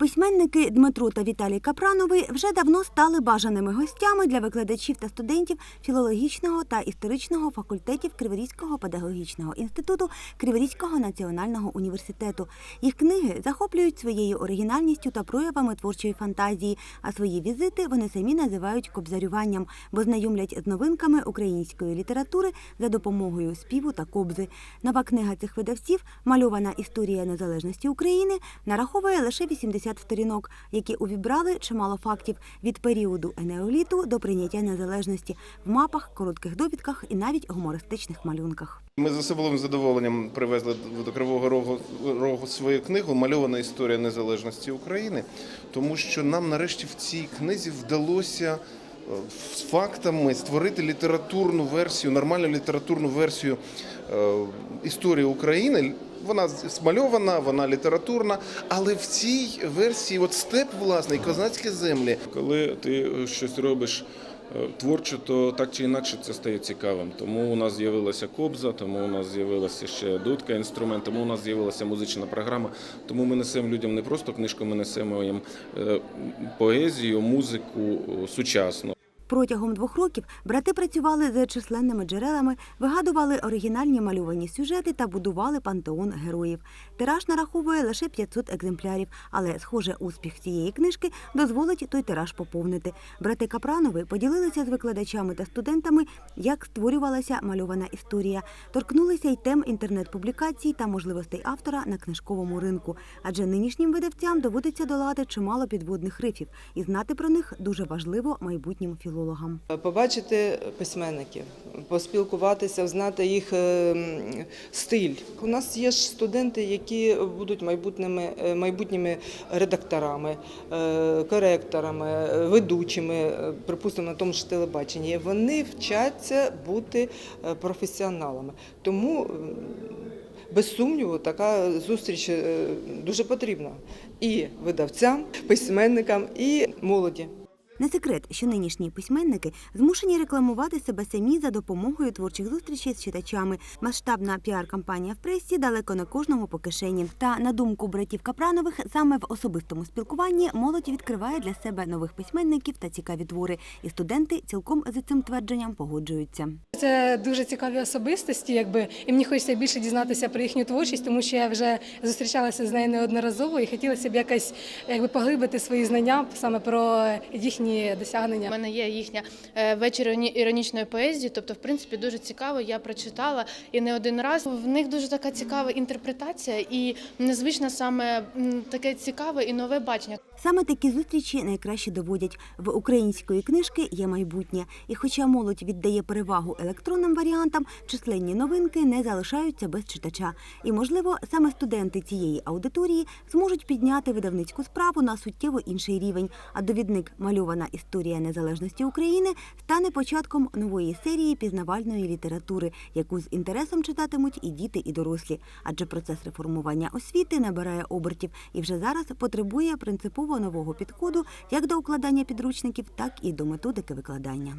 Письменники Дмитро та Віталій Капранови вже давно стали бажаними гостями для викладачів та студентів філологічного та історичного факультетів Криворізького педагогічного інституту Криворізького національного університету. Їх книги захоплюють своєю оригінальністю та проявами творчої фантазії, а свої візити вони самі називають кобзарюванням, бо знайомлять з новинками української літератури за допомогою співу та кобзи. Нова книга цих видавців, мальована історія незалежності України, нараховує лише 80 сторінок, які увібрали чимало фактів від періоду енеоліту до прийняття незалежності в мапах, коротких довідках і навіть гумористичних малюнках. Ми з особливим задоволенням привезли до Кривого Рогу, Рогу свою книгу Мальована історія незалежності України, тому що нам нарешті в цій книзі вдалося з фактами створити літературну версію, нормальну літературну версію е, історії України. Вона смальована, вона літературна, але в цій версії, от степ, власне, і козацькі землі, Коли ти щось робиш е, творчо, то так чи інакше це стає цікавим. Тому у нас з'явилася кобза, тому у нас з'явилася ще дудка, інструмент, тому у нас з'явилася музична програма. Тому ми несемо людям не просто книжку, ми несемо їм е, поезію, музику е, сучасну. Протягом двох років брати працювали з численними джерелами, вигадували оригінальні малювані сюжети та будували пантеон героїв. Тираж нараховує лише 500 екземплярів, але, схоже, успіх цієї книжки дозволить той тираж поповнити. Брати Капранови поділилися з викладачами та студентами, як створювалася мальована історія, торкнулися й тем інтернет-публікацій та можливостей автора на книжковому ринку. Адже нинішнім видавцям доводиться долати чимало підводних рифів, і знати про них дуже важливо майбутнім філологам. Побачити письменників, поспілкуватися, знати їх е, стиль. У нас є ж студенти, які будуть майбутніми, е, майбутніми редакторами, е, коректорами, е, ведучими, е, припустимо, на тому ж телебаченні. Вони вчаться бути е, професіоналами. Тому без сумніву, така зустріч е, дуже потрібна і видавцям, письменникам, і молоді. Не секрет, що нинішні письменники змушені рекламувати себе самі за допомогою творчих зустрічей з читачами. Масштабна піар-кампанія в пресі далеко не кожному по кишені. Та на думку братів Капранових, саме в особистому спілкуванні молодь відкриває для себе нових письменників та цікаві твори. І студенти цілком за цим твердженням погоджуються. Це дуже цікаві особистості, якби і мені хочеться більше дізнатися про їхню творчість, тому що я вже зустрічалася з нею неодноразово і хотілося б якось якби поглибити свої знання саме про їхні У досягнення. мене є їхня е, вечір іронічної поезії, тобто, в принципі, дуже цікаво. Я прочитала і не один раз. В них дуже така цікава інтерпретація і незвичне саме таке цікаве і нове бачення. Саме такі зустрічі найкраще доводять в української книжки є майбутнє. І хоча молодь віддає перевагу електронним варіантам, численні новинки не залишаються без читача. І, можливо, саме студенти цієї аудиторії зможуть підняти видавницьку справу на суттєво інший рівень. А довідник мальована історія незалежності України стане початком нової серії пізнавальної літератури, яку з інтересом читатимуть і діти, і дорослі. Адже процес реформування освіти набирає обертів і вже зараз потребує принципово нового підходу як до укладання підручників, так і до методики викладання.